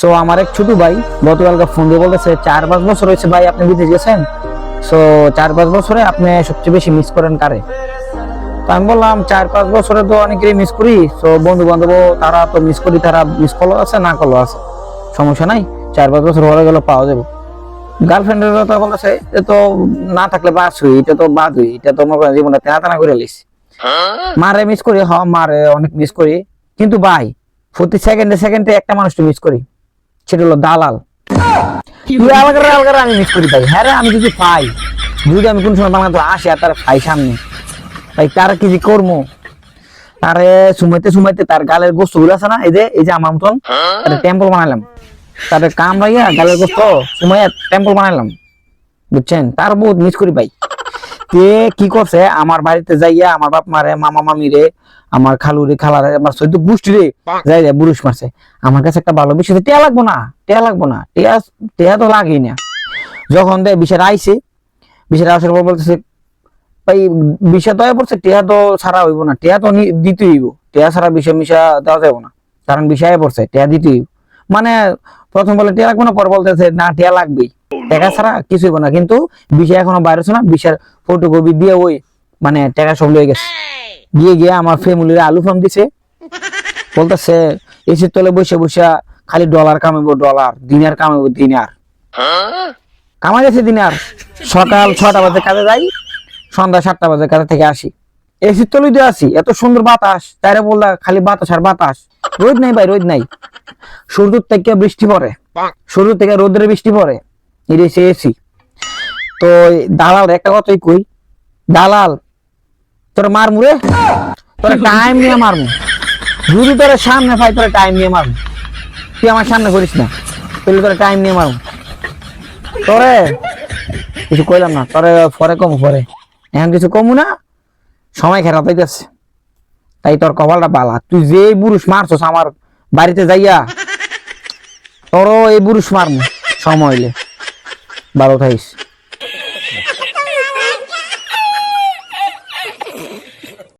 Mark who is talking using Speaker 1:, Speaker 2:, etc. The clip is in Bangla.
Speaker 1: সো আমার এক ছোট ভাই গতকালকে ফোন দিয়ে বলতেছে চার পাঁচ বছর হয়েছে ভাই আপনি বিদেশ গেছেন? সো চার পাঁচ বছরে আপনি সবচেয়ে বেশি মিস করেন কারে? তো আমি বললাম চার পাঁচ বছরে তো অনেকেরই মিস করি। তো বন্ধু বান্ধব তারা তো মিস করি তারা মিস করল আছে না করল আছে। সমস্যা নাই চার পাঁচ বছর হয়ে গেল পাওয়া যাবে। গার্লফ্রেন্ডের কথা বলেছে এ তো না থাকলে বাস হই এটা তো বাদ হই এটা তো আমার জীবনে তেনা তেনা করে লিস মারে মিস করি হ মারে অনেক মিস করি। কিন্তু ভাই প্রতি সেকেন্ডে সেকেন্ডে একটা মানুষকে মিস করি। সেটা হলো দালাল। আলাদা আমি মিস করি ভাই। হ্যাঁ আমি কিছু পাই। যদি আমি কোন সময় বাংলাদেশ আসি আর তার খাই সামনে ভাই তার কি যে করব তারে সুমাইতে সুমাইতে তার গালের গোস্তগুলো আছে না? এই যে এই যে আমার মতন তার টেম্পল বানাইলাম। তাদের কাম রাইয়া গালের গোস্ত সুমাইয়া টেম্পল বানাইলাম। বুঝছেন? তার বহুত মিস করি ভাই। তে কি করছে? আমার বাড়িতে যাইয়া আমার বাপ মারে মামা মামি রে আমার খালু রে খালারে আমার সৈদ্য গোষ্ঠী রে যাই যাই বুরুষ মারছে। আমার কাছে একটা ভালো বিষয় টেয়া লাগবো না টেয়া লাগবো না টেয়া টেয়া তো লাগেই না। যখন দেয় বিষয়টা আইছে বিষয়টা আসার পর বলতেছে ভাই বিষয় তো পড়ছে টেয়া তো ছাড়া হইব না টেয়া তো দিতেই হইব। টেয়া ছাড়া বিষয় মিশা দেওয়া যাবে না কারণ বিষয়ে পড়ছে টেয়া দিতে হইব। মানে প্রথম বলে টেয়া লাগবে না? পর বলতেছে না টেয়া লাগবেই। টাকা ছাড়া কিছু হইব না। কিন্তু বিষয় এখনও বাইরে হচ্ছে না, বিষয়ের ফটোকপি দিয়ে ওই মানে টাকা সব লয়ে গেছে। গিয়ে গিয়ে আমার ফ্যামিলির আলু ফার্ম দিছে। বলতেছে এসির তলে বসে বসে খালি ডলার কামাবো ডলার দিনার কামাবো দিনার। কামাই যাচ্ছে দিনার। সকাল ছটা বাজে কাজে যাই, সন্ধ্যা সাতটা বাজে কাজে থেকে আসি। এসির তলে দিয়ে আসি, এত সুন্দর বাতাস। তাইরে বললা, খালি বাতাস আর বাতাস। রোদ নাই ভাই, রোদ নাই। সূর্য থেকে বৃষ্টি পড়ে। সূর্য থেকে রোদ্রে বৃষ্টি পড়ে। এটা এসি তো দালাল, একটা কথাই কই? দালাল, তোর মারমু রে? তোর টাইম নিয়ে মারমু। যদি তোর সামনে পাই, তোর টাইম নিয়ে মারমু। তুই আমার সামনে করিস না। তাহলে তোর টাইম নিয়ে মারমু। তোরে? কিছু কইলাম না। তোরে পরে কমু, পরে। এখন কিছু কমু না। সময় খেরাতে যাচ্ছে তাই তোর কপালটা বালা। তুই যে বুরুষ মারছস আমার বাড়িতে যাইয়া, তোরও এই বুরুষ মারমু। সময় হইলে। ভালো থাকিস